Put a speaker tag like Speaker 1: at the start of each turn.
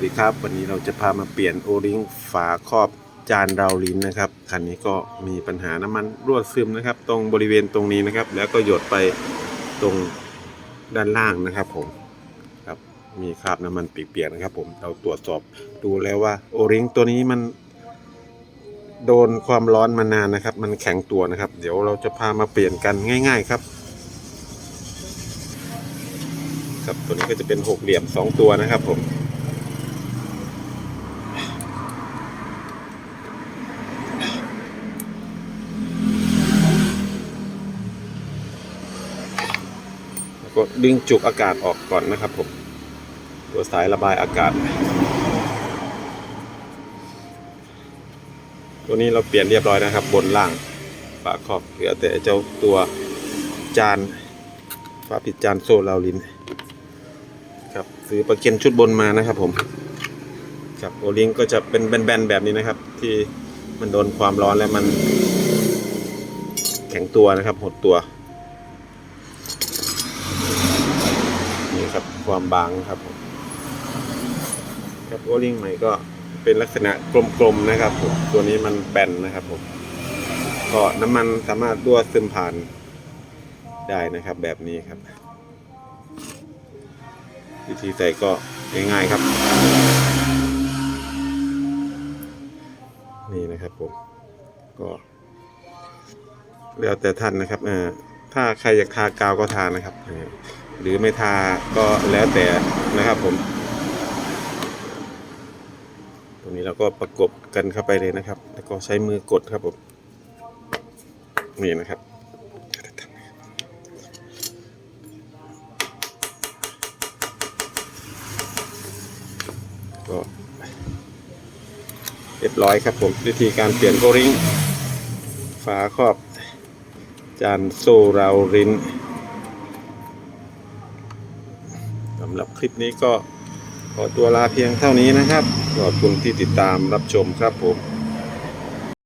Speaker 1: วัสดีครับ วันนี้เราจะพามาเปลี่ยนโอริงฝาครอบจานราวลิ้นนะครับคันนี้ก็มีปัญหาน้ำมันรั่วซึมนะครับ ตรงบริเวณตรงนี้นะครับ แล้วก็หยดไปตรงด้านล่างนะครับผมครับมีคราบน้ำมันเปียกๆนะครับ ผมเราตรวจสอบดูแล้วว่าโอริงตัวนี้มัน โดนความร้อนมานานนะครับ มันแข็งตัวนะครับ เดี๋ยวเราจะพามาเปลี่ยนกันง่าย ๆครับครับตัวนี้ก็จะเป็นหกเหลี่ยมสองตัวนะครับผม ก็ดึงจุกอากาศออกก่อนนะครับผม ตัวสายระบายอากาศ ตัวนี้เราเปลี่ยนเรียบร้อยนะครับ บนล่างฝาครอบเหลือแต่เจ้าตัวจานฝาปิดจานโซ่ราวลินครับซื้อประเก็นชุดบนมานะครับผมครับโอลิงก็จะเป็นแบนๆแบบนี้นะครับ ที่มันโดนความร้อนแล้วมัน แข็งตัวนะครับหดตัว นี่ ครับ ความบางครับผมครับโอลิงใหม่ก็เป็นลักษณะกลมๆนะครับผมตัวนี้มันแบนนะครับผมก็น้ำมันสามารถรั่วซึมผ่านได้นะครับ แบบนี้ครับ วิธีใส่ก็ง่ายๆครับ นี่นะครับผมก็แล้วแต่ท่านนะครับเออถ้าใครอยากทากาวก็ทานะครับ หรือไม่ทาก็แล้วแต่นะครับผม ตรงนี้เราก็ประกบกันเข้าไปเลยนะครับ แล้วก็ใช้มือกดครับผมนี่นะครับก็เรียบร้อยครับผมวิธีการเปลี่ยนโอริงฝาครอบ จานโซราริน สำหรับคลิปนี้ก็ขอตัวลาเพียงเท่านี้นะครับขอบคุณที่ติดตามรับชมครับผม